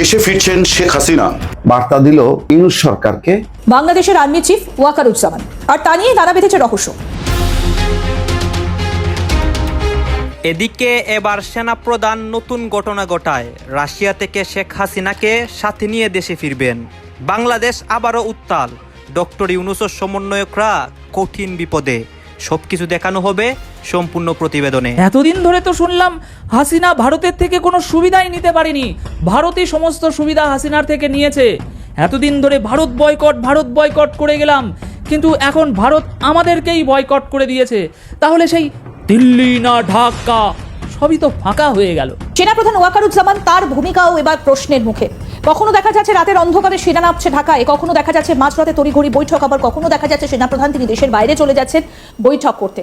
দেশে ফিরছেন শেখ হাসিনা। বার্তা দিল ইউনুস সরকারকে। বাংলাদেশের আর্মি চিফ ওয়াকারুজ্জামান। আর তা নিয়ে দাঁড়া বেঁধেছে রহস্য। এদিকে এবার সেনাপ্রধান নতুন ঘটনা ঘটায়। রাশিয়া থেকে শেখ হাসিনাকে সাথে নিয়ে দেশে ফিরবেন। বাংলাদেশ আবারও উত্তাল। ডক্টর ইউনুসের সমন্বয়করা কঠিন বিপদে। সবকিছু দেখানো হবে সম্পূর্ণ প্রতিবেদনে। এতদিন ধরে তো শুনলাম হাসিনা ভারতের থেকে কোনো সুবিধাই নিতে পারেনি। ভারতই সমস্ত সুবিধা হাসিনার থেকে নিয়েছে। এতদিন ধরে ভারত বয়কট ভারত বয়কট করে গেলাম। কিন্তু এখন ভারত আমাদেরকেই বয়কট করে দিয়েছে। তাহলে সেই দিল্লি না ঢাকা সবই তো ফাঁকা হয়ে গেল। সেনাপ্রধান ওয়াকারুজ্জামান তার ভূমিকাও এবার প্রশ্নের মুখে। কখনো দেখা যাচ্ছে রাতের অন্ধকারে সেনা নামছে ঢাকায়, কখনো দেখা যাচ্ছে মাঝরাতে তড়িঘড়ি বৈঠক, আবার কখনো দেখা যাচ্ছে সেনাপ্রধান তিনি দেশের বাইরে চলে যাচ্ছেন বৈঠক করতে।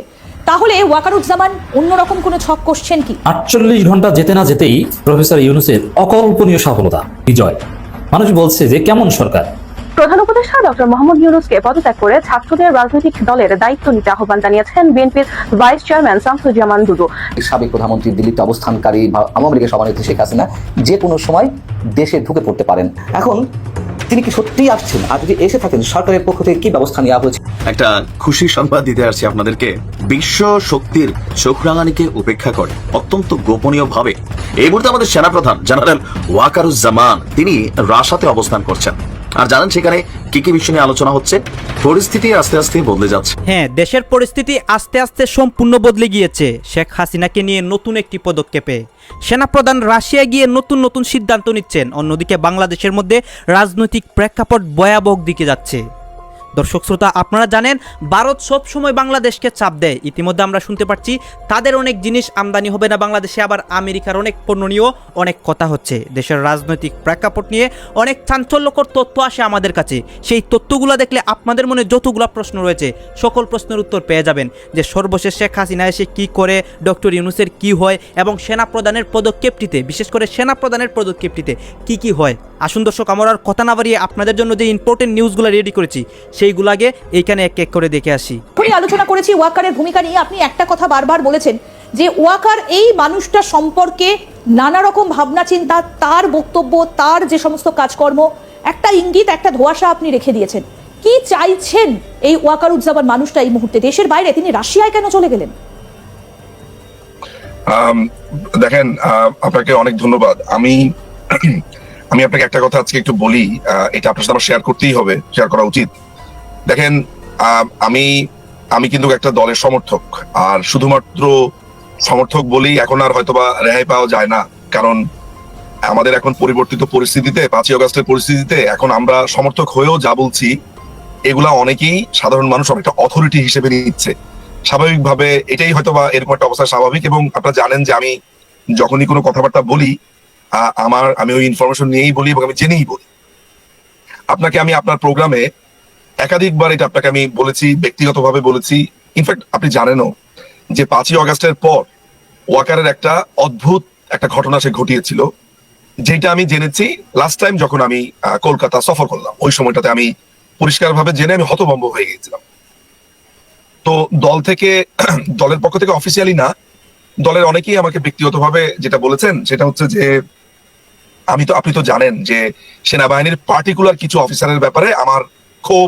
তাহলে ওয়াকারুজ্জামান অন্যরকম কোনো ছক কষছেন কি? আটচল্লিশ ঘণ্টা যেতে না যেতেই প্রফেসর ইউনুসের অকল্পনীয় সফলতা, বিজয়। মানুষ বলছে যে, কেমন সরকার? প্রধান উপদেষ্টা ডক্টর মোহাম্মদ ইউনুসকে পদত্যাগ করে ছাত্রদের রাজনৈতিক দলের দায়িত্ব নিতে আহ্বান জানিয়েছেন বিএনপির ভাইস চেয়ারম্যান শামসুজ্জামান দুদু। সাবেক প্রধানমন্ত্রী দিল্লিতে অবস্থানকারী বা আওয়ামী লীগের সভানেত্রী শেখ হাসিনা যে কোনো সময় দেশে ঢুকে পড়তে পারেন। এখন তিনি কি সত্যিই আসছেন? আর যদি এসে থাকেন সরকারের পক্ষ থেকে কি ব্যবস্থা নেওয়া হয়েছে? একটা খুশি সংবাদ দিতে আসছি আপনাদেরকে। বিশ্ব শক্তির চোখ রাঙানিকে উপেক্ষা করে অত্যন্ত গোপনীয় ভাবে এই মুহূর্তে আমাদের সেনাপ্রধান জেনারেল ওয়াকারুজ্জামান তিনি রাশাতে অবস্থান করছেন। আর জানেন সেখানে কি কি বিষয় নিয়ে আলোচনা হচ্ছে। পরিস্থিতি আস্তে আস্তে বদলে যাচ্ছে। হ্যাঁ দেশের পরিস্থিতি আস্তে আস্তে সম্পূর্ণ বদলে গিয়েছে। শেখ হাসিনাকে নিয়ে নতুন একটি পদক্ষেপে। সেনাপ্রধান রাশিয়া গিয়ে নতুন নতুন সিদ্ধান্ত নিচ্ছেন। অন্যদিকে বাংলাদেশের মধ্যে রাজনৈতিক প্রেক্ষাপট ভয়াবহ দিকে যাচ্ছে। দর্শক শ্রোতা, আপনারা জানেন, ভারত সব সময় বাংলাদেশকে চাপ দেয়। ইতিমধ্যে আমরা শুনতে পাচ্ছি, তাদের অনেক জিনিস আমদানি হবে না, বাংলাদেশে আবার আমেরিকার অনেক পণ্য নিয়েও অনেক কথা হচ্ছে। দেশের রাজনৈতিক প্রেক্ষাপট নিয়ে অনেক চাঞ্চল্যকর তথ্য আসে আমাদের কাছে। সেই তথ্যগুলো দেখলে আপনাদের মনে যতগুলো প্রশ্ন রয়েছে, সকল প্রশ্নের উত্তর পেয়ে যাবেন যে সর্বশেষ শেখ হাসিনা এসে কী করে, ডক্টর ইউনুসের কি হয় এবং সেনা প্রদানের পদক্ষেপটিতে, বিশেষ করে সেনা প্রদানের পদক্ষেপটিতে কি কি হয়। আসুন দর্শক, আমরা আর কথা না বাড়িয়ে আপনাদের জন্য যে ইম্পর্টেন্ট নিউজগুলো রেডি করেছি সেইগুলো আগে এইখানে এক এক করে দেখে আসি। আলোচনা করেছি ওয়াকারের ভূমিকা নিয়ে। আপনি একটা কথা বারবার বলেছেন যে ওয়াকার এই মানুষটা সম্পর্কে নানা রকম ভাবনা চিন্তা তার বক্তব্য তার যে সমস্ত কাজকর্ম একটা ইঙ্গিত একটা ধোঁয়াশা আপনি রেখে দিয়েছেন। কি চাইছেন এই ওয়াকারুজ্জামান মানুষটা এই মুহূর্তে? দেশের বাইরে তিনি রাশিয়ায় কেন চলে গেলেন? আম, দেখেন আহ, আপনাকে অনেক ধন্যবাদ। আমি আমি আপনাকে একটা কথা আজকে একটু বলি। আহ, এটা আপনার সাথে আমার শেয়ার করতেই হবে শেয়ার করা উচিত। দেখেন আমি আমি কিন্তু একটা দলের সমর্থক। আর শুধুমাত্র সমর্থক বলেই এখন আর হয়তোবা রেহাই পাওয়া যায় না। কারণ আমাদের এখন পরিবর্তিত পরিস্থিতিতে, পাঁচই অগাস্টের পরিস্থিতিতে এখন আমরা সমর্থক হয়েও যা বলছি, এগুলা অনেকেই সাধারণ মানুষ অনেকটা অথরিটি হিসেবে নিচ্ছে। স্বাভাবিকভাবে এটাই হয়তো বা এরকম একটা অবস্থা স্বাভাবিক এবং আপনারা জানেন যে আমি যখনই কোনো কথাবার্তা বলি আমার, আমি ওই ইনফরমেশন নিয়েই বলি এবং আমি জেনেই বলি। আপনাকে আমি আপনার প্রোগ্রামে একাধিকবার এটা আপনাকে আমি বলেছি, ব্যক্তিগতভাবে বলেছি। ইনফ্যাক্ট আপনি জানেনও যে পাঁচই অগাস্টের পর ওয়াকারের একটা অদ্ভুত একটা ঘটনা সে ঘটিয়েছিল, যেটা আমি জেনেছি লাস্ট টাইম যখন আমি কলকাতা সফর করলাম। ওই সময়টাতে আমি পরিষ্কারভাবে জেনে আমি হতভম্ব হয়ে গিয়েছিলাম। তো দল থেকে, দলের পক্ষ থেকে অফিসিয়ালি না, দলের অনেকেই আমাকে ব্যক্তিগতভাবে যেটা বলেছেন, সেটা হচ্ছে যে আমি তো, আপনি তো জানেন যে সেনাবাহিনীর পার্টিকুলার কিছু অফিসারের ব্যাপারে আমার খুব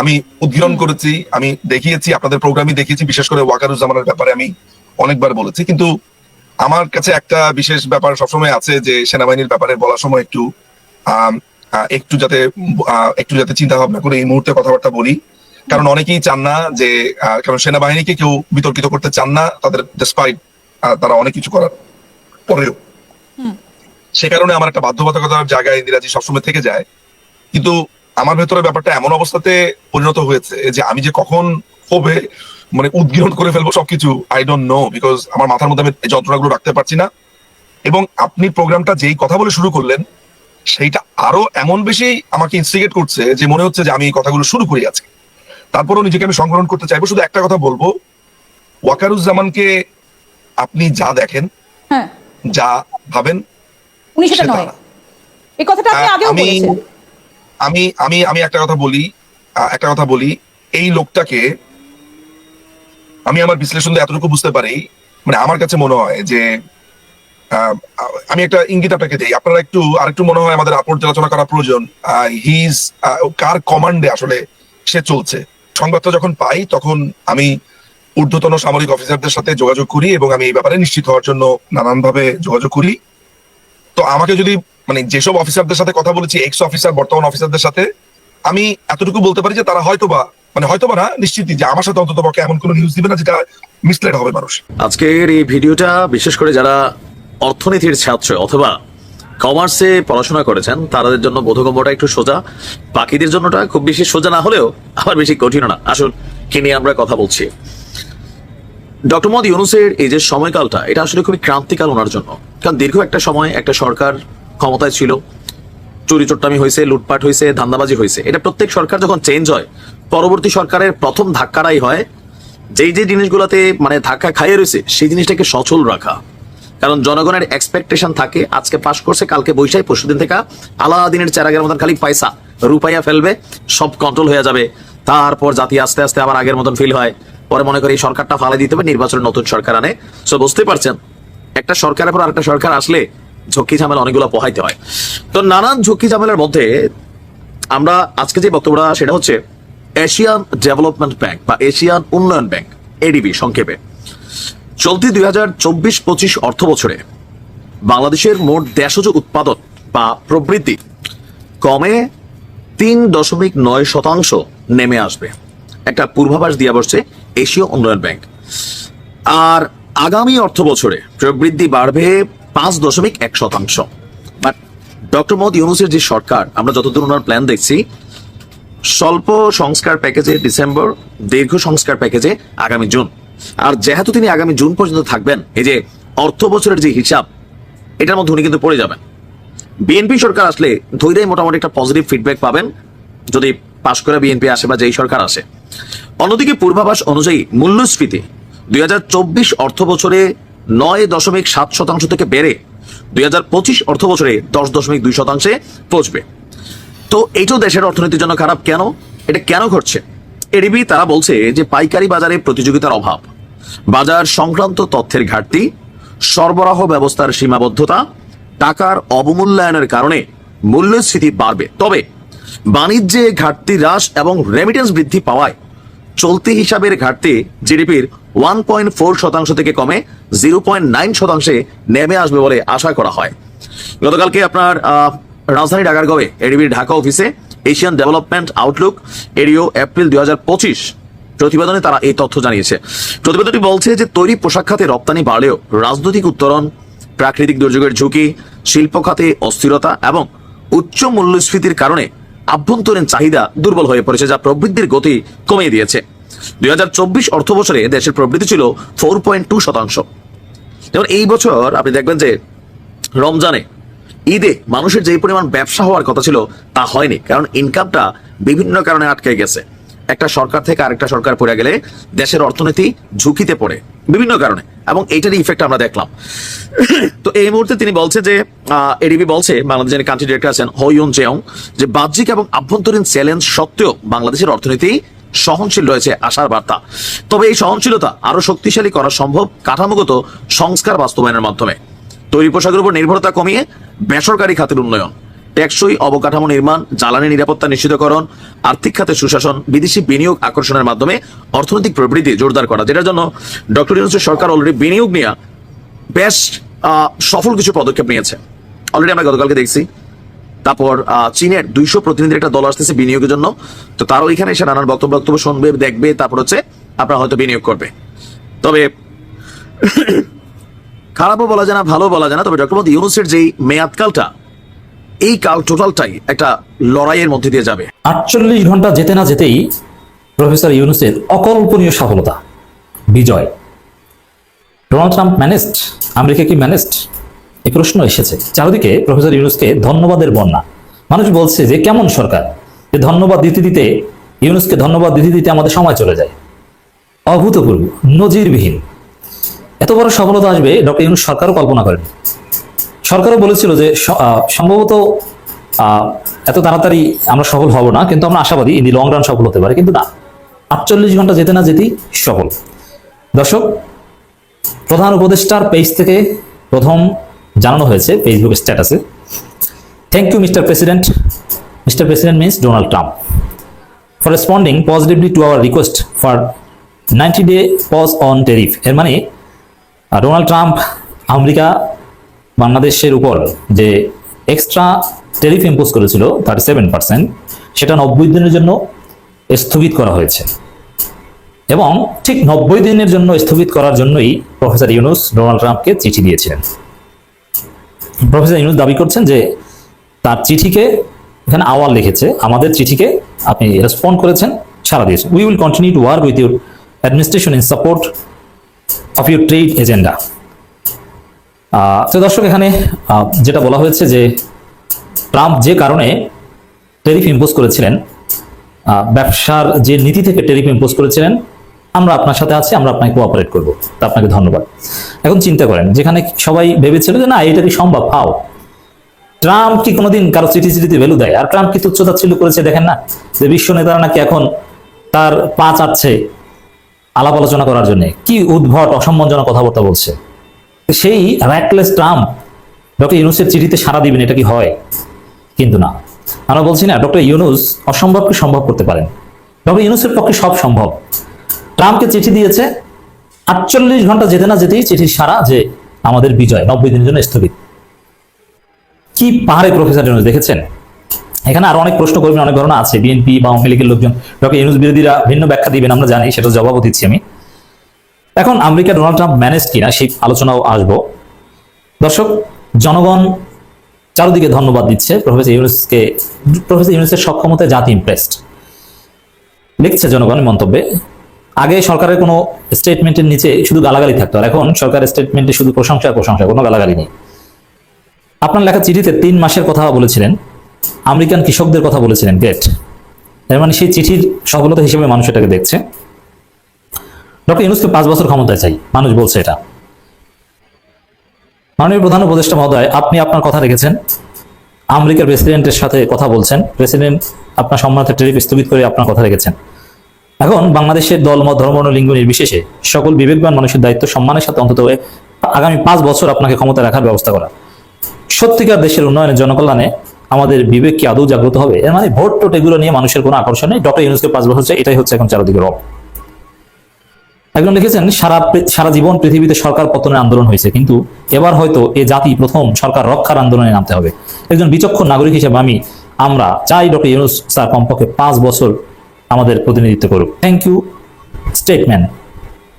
আমি উদ্ঘীরণ করেছি আমি দেখিয়েছি আপনাদের প্রোগ্রামই দেখিয়েছি বিশেষ করে ওয়াকারুজ্জামানের ব্যাপারে আমি অনেকবার বলেছি। কিন্তু আমার কাছে একটা বিশেষ ব্যাপার সবসময় আছে যে সেনাবাহিনীর ব্যাপারে বলার সময় একটু একটু যাতে একটু যাতে চিন্তা ভাবনা করে এই মুহূর্তে কথাবার্তা বলি। কারণ অনেকেই চান না যে কারণ সেনাবাহিনীকে কেউ বিতর্কিত করতে চান না তাদের ডিসপাইট তারা অনেক কিছু করার পরেও। সে কারণে আমার একটা বাধ্যবাধকতার জায়গায় ইন্দিরাজি সবসময় থেকে যায়। কিন্তু আমার ভেতরে ব্যাপারটা এমন অবস্থাতে পরিণত হয়েছে যে আমি যে কখন হবে মানে উদ্গীরণ করে ফেলব সবকিছু আই ডোন্ট নো বিকজ আমার মাথার মধ্যে আমি যন্ত্রণাগুলো রাখতে পারছি না। এবং আপনি প্রোগ্রামটা যেই কথা বলে শুরু করলেন সেইটা আরও এমন বেশি আমাকে ইনস্টিগেট করছে যে মনে হচ্ছে যে আমি এই কথাগুলো শুরু করি আজকে। তারপরও নিজেকে আমি সংগ্রহণ করতে চাইব শুধু একটা কথা বলব ওয়াকারুজ্জামানকে আপনি যা দেখেন হ্যাঁ। যা ভাবেন উনি সেটা নয়। এই কথাটা আপনি আগেও আমি বলেছেন। আমি আমি আমি একটা কথা বলি একটা কথা বলি। এই লোকটাকে আমি আমার বিশ্লেষণ দিয়ে এতটুকু বুঝতে পারি মানে আমার কাছে মনে হয় যে আমি একটা ইঙ্গিত আপনাকে দিই। আপনারা একটু আরেকটু মনে হয় আমাদের পর্যালোচনা করা প্রয়োজন। হিজ কার কমান্ডে আসলে সে চলছে? সংবাদটা যখন পাই, তখন আমি ঊর্ধ্বতন সামরিক অফিসারদের সাথে যোগাযোগ করি এবং আমি এই ব্যাপারে নিশ্চিত হওয়ার জন্য নানানভাবে যোগাযোগ করি। তো আমাকে যদি মানে যেসব অফিসারদের সাথে কথা বলেছি এক্স অফিসার বর্তমান অফিসারদের সাথে, আমি এতটুকু বলতে পারি যে তারা হয়তোবা মানে হয়তোবা না, নিশ্চিতই যে আমার সাথে অন্তত পক্ষে এমন কোনো নিউজ দিবে না যেটা মিসলেড হবে মানুষ। আজকের এই ভিডিওটা বিশেষ করে যারা অর্থনীতির ছাত্র অথবা কমার্সে পড়াশোনা করেছেন, তাদের জন্য বোধগম্যটা একটু সোজা। বাকিদের জন্যটা খুব বেশি সোজা না হলেও আবার বেশি কঠিন না। আসল কি নিয়ে আমরা কথা বলছি। ডক্টর মোহাম্মদ ইউনুসের এই যে সময়কালটা, এটা আসলে খুবই ক্রান্তিকাল ওনার জন্য। কারণ দীর্ঘ একটা সময় একটা সরকার ক্ষমতায় ছিল। চুরি চট্টামি হয়েছে, লুটপাট হয়েছে, ধান্দাবাজি হয়েছে। এটা প্রত্যেক সরকার যখন চেঞ্জ হয়, পরবর্তী সরকারের প্রথম ধাক্কাটাই হয় যেই যে জিনিসগুলোতে মানে ধাক্কা খাইয়ে রয়েছে, সেই জিনিসটাকে সচল রাখা। কারণ জনগণের এক্সপেকটেশন থাকে, আজকে পাশ করছে, কালকে বৈশাখ, পরশু দিন থেকে আলাদিনের চেরাগের মতন খালি পয়সা, রুপাইয়া ফেলবে, সব কন্ট্রোল হয়ে যাবে। তারপর জাতি আস্তে আস্তে আবার আগের মতন ফিল হয়। পরে মনে করি এই সরকারটা ফালে দিতে হবে নির্বাচনের নতুন সরকার আনে। সো বুঝতে পারছেন, একটা সরকারের পর আরেকটা সরকার আসলে ঝক্কি ঝামেলা অনেকগুলো পোহাইতে হয়। তো নানান ঝক্কি ঝামেলার মধ্যে আমরা আজকে যে বক্তব্যটা, সেটা হচ্ছে এশিয়ান ডেভেলপমেন্ট ব্যাংক বা এশিয়ান উন্নয়ন ব্যাংক, এডিবি, সংক্ষেপে। চলতি দুই হাজার চব্বিশ পঁচিশ অর্থ বছরে বাংলাদেশের মোট দেশজ উৎপাদন বা প্রবৃদ্ধি কমে তিন দশমিক নয় শতাংশ নেমে আসবে। একটা পূর্বাভাস দিয়ে বসছে এশীয় উন্নয়ন ব্যাংক। আর আগামী অর্থ বছরে প্রবৃদ্ধি বাড়বে পাঁচ দশমিক এক শতাংশ। বাট ডক্টর মোহাম্মদ ইউনুসের যে সরকার, আমরা যতদূর ওনার প্ল্যান দেখছি, স্বল্প সংস্কার প্যাকেজে ডিসেম্বর, দীর্ঘ সংস্কার প্যাকেজে আগামী জুন। আর যেহেতু তিনি আগামী জুন পর্যন্ত থাকবেন, এই যে অর্থ বছরের যে হিসাব, এটার মধ্যে উনি কিন্তু পড়ে যাবেন। বিএনপি সরকার আসলে ধৈর্যই মোটামুটি একটা পজিটিভ ফিডব্যাক পাবেন। যদি পাশ করে বিএনপি আসে বা যেই সরকার আসে। অন্যদিকে পূর্বাভাস অনুযায়ী মূল্যস্ফীতি দুই হাজার চব্বিশ অর্থ বছরে নয় দশমিক সাত শতাংশ থেকে বেড়ে দুই হাজার পঁচিশ অর্থ বছরে দশ দশমিক দুই শতাংশে পৌঁছবে। তো এইটাও দেশের অর্থনীতির জন্য খারাপ কেন? এটা কেন ঘটছে? এডিবি তারা বলছে যে পাইকারি বাজারে প্রতিযোগিতার অভাব, বাজার সংক্রান্ত তথ্যের ঘাটতি, সরবরাহ ব্যবস্থার সীমাবদ্ধতা, টাকার অবমূল্যায়নের কারণে মূল্যস্ফীতি বাড়বে। তবে বাণিজ্যে ঘাটতি হ্রাস এবং রেমিটেন্স বৃদ্ধি পাওয়ায় চলতি হিসাবের ঘাটতি জিডিপির ওয়ান পয়েন্ট ফোর শতাংশ থেকে কমে জিরো পয়েন্ট নাইন শতাংশে নেমে আসবে বলে আশা করা হয়। গতকালকে আপনার রাজধানী ঢাকার গবে এডিবির ঢাকা অফিসে এশিয়ান ডেভেলপমেন্ট আউটলুক এরিও এপ্রিল দুই হাজার পঁচিশ প্রতিবেদনে তারা এই তথ্য জানিয়েছে। প্রতিবেদনটি বলছে যে তৈরি পোশাক খাতে রপ্তানি বাড়লেও রাজনৈতিক উত্তরণ, প্রাকৃতিক দুর্যোগের ঝুঁকি, শিল্প খাতে অস্থিরতা এবং উচ্চ মূল্যস্ফীতির কারণে আভ্যন্তরীণ চাহিদা দুর্বল হয়ে পড়েছে, যা প্রবৃদ্ধির গতি কমিয়ে দিয়েছে। দুই হাজার চব্বিশ অর্থ বছরে দেশের প্রবৃদ্ধি ছিল ফোর পয়েন্ট টু শতাংশ। যেমন এই বছর আপনি দেখবেন যে রমজানে ঈদে মানুষের যে পরিমাণ ব্যবসা হওয়ার কথা ছিল তা হয়নি, কারণ ইনকামটা বিভিন্ন কারণে আটকে গেছে। একটা সরকার থেকে আরেকটা সরকার পড়ে গেলে দেশের অর্থনীতি ঝুঁকিতে পড়ে, বিভিন্ন কারণে, এবং এইটারই ইফেক্ট আমরা দেখলাম। তো এই মুহূর্তে তিনি বলছে যে এডিবি বলছে, বাংলাদেশের কান্ট্রি ডিরেক্টর আছেন হইয়ন চেয়ং যে বাহ্যিক এবং আভ্যন্তরীণ চ্যালেঞ্জ সত্ত্বেও বাংলাদেশের অর্থনীতি সহনশীল রয়েছে আশার বার্তা। তবে এই সহনশীলতা আরও শক্তিশালী করা সম্ভব কাঠামোগত সংস্কার বাস্তবায়নের মাধ্যমে। তৈরি পোশাকের উপর নির্ভরতা কমিয়ে বেসরকারি খাতের উন্নয়ন। টেকসই অবকাঠামো নির্মাণ, জ্বালানি নিরাপত্তা নিশ্চিতকরণ, আর্থিক খাতে সুশাসন, বিদেশি বিনিয়োগ আকর্ষণের মাধ্যমে অর্থনৈতিক প্রবৃদ্ধি জোরদার করা, যেটার জন্য ডক্টর ইউনুসের সরকার অলরেডি বিনিয়োগ নিয়ে বেশ সফল কিছু পদক্ষেপ নিয়েছে। অলরেডি আমরা গতকালকে দেখছি। তারপর চীনের দুইশো প্রতিনিধির একটা দল আসতেছে বিনিয়োগের জন্য। তো তারও এখানে এসে নানান বক্তব্য বক্তব্য শুনবে, দেখবে, তারপর হচ্ছে আপনার হয়তো বিনিয়োগ করবে। তবে খারাপও বলা যায় না ভালো বলা যায় না। তবে ডক্টর মোহাম্মদ ইউনুসের যেই মেয়াদকালটা এই কাল টোটালটাই একটা লড়াইয়ের মধ্যে দিয়ে যাবে। আটচল্লিশ ঘণ্টা যেতে না যেতেই প্রফেসর ইউনুসের অকল্পনীয় সফলতা, বিজয়। ডোনাল্ড ট্রাম্প ম্যানেজড, আমেরিকা কি ম্যানেজড? এই প্রশ্ন এসেছে। চারিদিকে প্রফেসর ইউনুসকে ধন্যবাদের বন্যা। মানুষ বলছে যে, কেমন সরকার? যে ধন্যবাদ দিতে দিতে ইউনুসকে ধন্যবাদ দিতে দিতে আমাদের সময় চলে যায়। অভূতপূর্ব, নজিরবিহীন। এত বড় সফলতা আসবে ডক্টর ইউনুস সরকারও কল্পনা করেনি। সরকারও বলেছিল যে সম্ভবত এত তাড়াতাড়ি আমরা সফল হব না, কিন্তু আমরা আশাবাদী ইন দি লং রান সফল হতে পারে, কিন্তু না। আটচল্লিশ ঘণ্টা যেতে না যেতেই সফল। দর্শক, প্রধান উপদেষ্টার পেজ থেকে প্রথম জানানো হয়েছে ফেসবুক স্ট্যাটাসে thank you mister president mister president means Donald Trump for responding positively to our request for ninety day pause on tariff এর মানে ডোনাল্ড ট্রাম্প আমেরিকা বাংলাদেশের উপর যে এক্সট্রা টেরিফ ইম্পোজ করেছিল থার্টি সেভেন পার্সেন্ট সেটা নব্বই দিনের জন্য স্থগিত করা হয়েছে। এবং ঠিক নব্বই দিনের জন্য স্থগিত করার জন্যই প্রফেসর ইউনুস ডোনাল্ড ট্রাম্পকে চিঠি দিয়েছিলেন। প্রফেসর ইউনুস দাবি করছেন যে তার চিঠিকে এখানে আওয়াল লিখেছে, আমাদের চিঠিকে আপনি রেসপন্ড করেছেন সারা দিয়েছেন। We will continue to work with your administration in support of your trade agenda তো দর্শক, এখানে যেটা বলা হয়েছে যে ট্রাম্প যে কারণে টেরিফ ইম্পোজ করেছিলেন ব্যবসার যে নীতি থেকে টেরিফ ইম্পোজ করেছিলেন, আমরা আপনার সাথে আছি, আমরা আপনাকে কোঅপারেট করব। তা আপনাকে ধন্যবাদ। এখন চিন্তা করেন, যেখানে সবাই ভেবেছিল যে না, এটা কি সম্ভব? হাও। ট্রাম্প কি কোনোদিন কারও চিঠি চিঠিতে ভ্যালু দেয়? আর ট্রাম্প কি তুচ্ছতাচ্ছিল্য করেছে, দেখেন না? যে বিশ্ব নেতারা নাকি এখন তার পা চাচ্ছে আলাপ আলোচনা করার জন্য। কি উদ্ভট, অসম্মানজনক কথাবার্তা বলছে। সেই র্যাকলেস ট্রাম্প ডক্টর ইউনুসের চিঠিতে সারা দিবেন, এটা কি হয়? কিন্তু না। আমরা বলছি না, ডক্টর ইউনুস অসম্ভবকে সম্ভব করতে পারেন। ডক্টর ইউনুসের পক্ষে সব সম্ভব। ট্রাম্পকে চিঠি দিয়েছে, আটচল্লিশ ঘণ্টা যেতে না যেতেই চিঠির সারা যে আমাদের বিজয়, নব্বই দিনের জন্য স্থগিত। কি পাহাড়ে প্রফেসর ইউনুস, দেখেছেন? এখানে আরও অনেক প্রশ্ন করবেন অনেক ঘটনা আছে। বিএনপি বা আওয়ামী লীগের লোকজন, ডক্টর ইউনুস বিরোধীরা ভিন্ন ব্যাখ্যা দিবেন, আমরা জানি সেটা জবাবও দিচ্ছি আমি। এখন আমেরিকা ডোনাল্ড ট্রাম্প ম্যানেজ কিনা সেই আলোচনাও আসব। দর্শক, জনগণ চারদিকে ধন্যবাদ দিচ্ছে প্রফেসর ইউনুসকে, প্রফেসর ইউনুসের সক্ষমতায় জাতি ইমপ্রেসড লিখছে জনগণ মন্তব্যে, আগে সরকারের কোনো স্টেটমেন্টের নিচে শুধু গালাগালি থাকতো, আর এখন সরকারের স্টেটমেন্টে শুধু প্রশংসা প্রশংসা, কোনো গালাগালি নেই। আপনার লেখা চিঠিতে তিন মাসের কথা বলেছিলেন, আমেরিকান কৃষকদের কথা বলেছিলেন, গ্রেট। এর মানে সেই চিঠির সফলতা হিসেবে মানুষ এটাকে দেখছে। ডক্টর ইউনুসকে পাঁচ বছর ক্ষমতায় চাই। মানুষ বলছে এটা। মাননীয় প্রধান উপদেষ্টা মহোদয়, আপনি আপনার কথা রেখেছেন। আমেরিকার প্রেসিডেন্টের সাথে কথা বলছেন। প্রেসিডেন্ট আপনার সম্মানিত টেরিফ স্থগিত করে আপনার কথা রেখেছেন। এখন বাংলাদেশের দল, মত, ধর্ম লিঙ্গ নির্বিশেষে সকল বিবেকবান মানুষের দায়িত্ব সম্মানের সাথে অন্তত আগামী পাঁচ বছর আপনাকে ক্ষমতা রাখার ব্যবস্থা করা। সত্যিকার দেশের উন্নয়নে জনকল্যাণে আমাদের বিবেক কি আদৌ জাগ্রত হবে? এর মানে ভোট টোট এগুলো নিয়ে মানুষের কোনো আকর্ষণ নেই। ডক্টর ইউনুসকে পাঁচ বছর চাই, এটাই হচ্ছে এখন চারদিকে রব। একজন লিখেছেন, সারা সারা জীবন পৃথিবীতে সরকার পতনের আন্দোলন হয়েছে, কিন্তু এবার হয়তো এ জাতি প্রথম সরকার রক্ষার আন্দোলনে নামতে হবে। একজন বিচক্ষণ নাগরিক হিসেবে আমি, আমরা চাই ডক্টর ইউনুস স্যার কমপক্ষে পাঁচ বছর আমাদের প্রতিনিধিত্ব করুক। Thank you statesman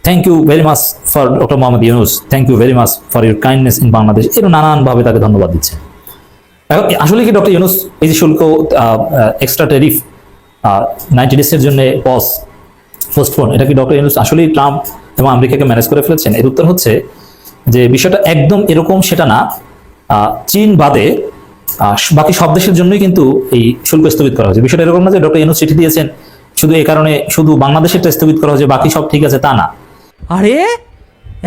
thank you very much for doctor Mohammad Yunus. Thank you very much for your kindness in Bangladesh এরকম নানানভাবে তাকে ধন্যবাদ দিচ্ছে। এখন, আসলে কি ডক্টর ইউনুস এই যে শুল্ক এক্সট্রা টেরিফ নাইনটি ডেসের জন্য পজ পোস্টফোন এটা কি ডক্টর ইউনুস আসলেই ট্রাম্প এবং আমেরিকাকে ম্যানেজ করে ফেলেছেন? এর উত্তর হচ্ছে যে বিষয়টা একদম এরকম সেটা না। চীন বাদে বাকি সব দেশের জন্যই কিন্তু এই শুল্ক স্থগিত করা হয়েছে। বিষয়টা এরকম না যে ডক্টর ইউনুস চিঠি দিয়েছেন, শুধু এই কারণে, শুধু বাংলাদেশেরটা স্থগিত করা হয়েছে, বাকি সব ঠিক আছে, তা না। আরে,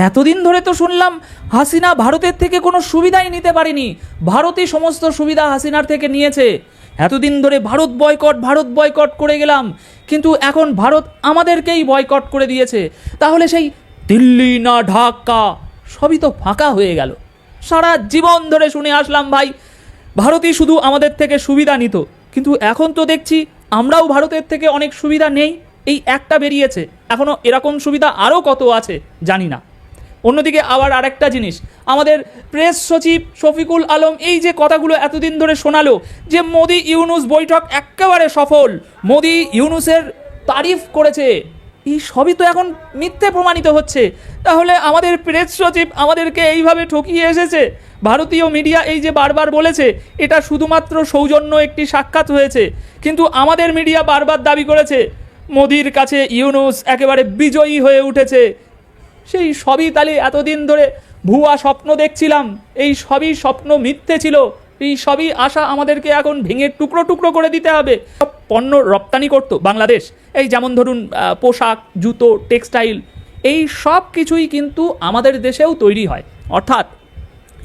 এতদিন ধরে তো শুনলাম হাসিনা ভারতের থেকে কোনো সুবিধাই নিতে পারেনি। ভারতই সমস্ত সুবিধা হাসিনার থেকে নিয়েছে। এতদিন ধরে ভারত বয়কট ভারত বয়কট করে গেলাম। কিন্তু এখন ভারত আমাদেরকেই বয়কট করে দিয়েছে। তাহলে সেই দিল্লি না ঢাকা, সবই তো ফাঁকা হয়ে গেল। সারা জীবন ধরে শুনে আসলাম ভাই, ভারতই শুধু আমাদের থেকে সুবিধা নিত। কিন্তু এখন তো দেখছি আমরাও ভারতের থেকে অনেক সুবিধা নেই, এই একটা বেরিয়েছে। এখনও এরকম সুবিধা আরও কত আছে জানি না। অন্যদিকে আবার আরেকটা জিনিস। আমাদের প্রেস সচিব শফিকুল আলম এই যে কথাগুলো এতদিন ধরে শোনালো যে মোদি ইউনুস বৈঠক একেবারে সফল, মোদি ইউনুসের তারিফ করেছে, এই সবই তো এখন মিথ্যে প্রমাণিত হচ্ছে। তাহলে আমাদের প্রেস সচিব আমাদেরকে এইভাবে ঠকিয়ে এসেছে? ভারতীয় মিডিয়া এই যে বারবার বলেছে, এটা শুধুমাত্র সৌজন্য একটি সাক্ষাৎ হয়েছে, কিন্তু আমাদের মিডিয়া বারবার দাবি করেছে, মোদির কাছে ইউনুস একেবারে বিজয়ী হয়ে উঠেছে। সেই সবই তাহলে এতদিন ধরে ভুয়া স্বপ্ন দেখছিলাম। এই সবই স্বপ্ন মিথ্যে ছিল। এই সবই আশা আমাদেরকে এখন ভেঙে টুকরো টুকরো করে দিতে হবে। সব পণ্য রপ্তানি করতো বাংলাদেশ। এই যেমন ধরুন পোশাক, জুতো, টেক্সটাইল, এই সব কিছুই কিন্তু আমাদের দেশেও তৈরি হয়। অর্থাৎ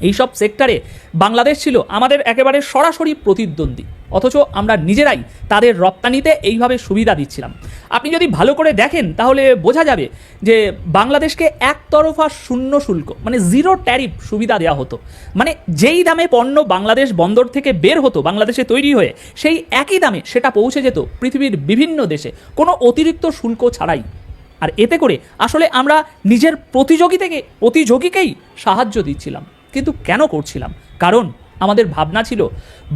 এইসব সেক্টরে বাংলাদেশ ছিল আমাদের একেবারে সরাসরি প্রতিদ্বন্দ্বী। অথচ আমরা নিজেরাই তাদের রপ্তানিতে এইভাবে সুবিধা দিচ্ছিলাম। আপনি যদি ভালো করে দেখেন, তাহলে বোঝা যাবে যে বাংলাদেশকে একতরফা শূন্য শুল্ক মানে জিরো ট্যারিফ সুবিধা দেওয়া হতো। মানে যেই দামে পণ্য বাংলাদেশ বন্দর থেকে বের হতো, বাংলাদেশে তৈরি হয়ে, সেই একই দামে সেটা পৌঁছে যেত পৃথিবীর বিভিন্ন দেশে। কোনো অতিরিক্ত শুল্ক ছাড়াই। আর এতে করে আসলে আমরা নিজের প্রতিযোগী থেকে প্রতিযোগীকেই সাহায্য দিচ্ছিলাম, কিন্তু কেন করছিলাম? কারণ আমাদের ভাবনা ছিল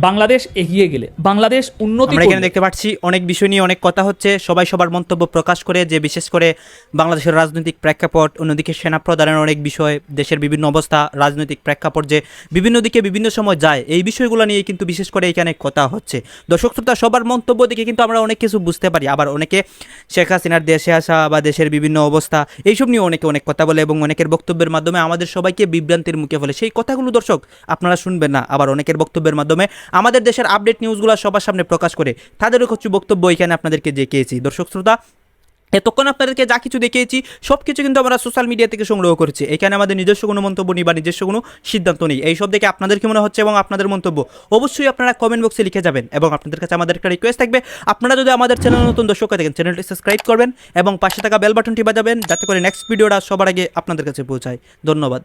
বাংলাদেশ এগিয়ে গেলে। বাংলাদেশ উন্নতি আমরা এখানে দেখতে পাচ্ছি অনেক বিষয় নিয়ে অনেক কথা হচ্ছে। সবাই সবার মন্তব্য প্রকাশ করে যে বিশেষ করে বাংলাদেশের রাজনৈতিক প্রেক্ষাপট অন্যদিকে সেনা প্রধানের অনেক বিষয় দেশের বিভিন্ন অবস্থা রাজনৈতিক প্রেক্ষাপট যে বিভিন্ন দিকে বিভিন্ন সময় যায় এই বিষয়গুলো নিয়ে কিন্তু বিশেষ করে এখানে কথা হচ্ছে। দর্শক শ্রোতা সবার মন্তব্য দেখে কিন্তু আমরা অনেক কিছু বুঝতে পারি। আবার অনেকে শেখ হাসিনার দেশে আসা বা দেশের বিভিন্ন অবস্থা এইসব নিয়ে অনেকে অনেক কথা বলে এবং অনেকের বক্তব্যের মাধ্যমে আমাদের সবাইকে বিভ্রান্তির মুখে ফেলে। সেই কথাগুলো দর্শক আপনারা শুনবেন না। আবার অনেকের বক্তব্যের মাধ্যমে আমাদের দেশের আপডেট নিউজগুলো সবার সামনে প্রকাশ করে তাদেরও কিছু বক্তব্য এখানে আপনাদেরকে দেখিয়েছি। দর্শক শ্রোতা, এতক্ষণ আপনাদেরকে যা কিছু দেখিয়েছি সব কিছু কিন্তু আমরা সোশ্যাল মিডিয়া থেকে সংগ্রহ করেছি। এখানে আমাদের নিজস্ব কোনো মন্তব্য নেই বা নিজস্ব কোনো সিদ্ধান্ত নেই। এই সব দেখে আপনাদের কি মনে হচ্ছে এবং আপনাদের মন্তব্য? অবশ্যই আপনারা কমেন্ট বক্সে লিখে যাবেন এবং আপনাদের কাছে আমাদের একটা রিকোয়েস্ট থাকবে। আপনারা যদি আমাদের চ্যানেল নতুন দর্শক থাকেন চ্যানেলটি সাবস্ক্রাইব করবেন এবং পাশে থাকা বেল বাটনটি বাজাবেন, যাতে করে নেক্সট ভিডিওটা সবার আগে আপনাদের কাছে পৌঁছায়। ধন্যবাদ।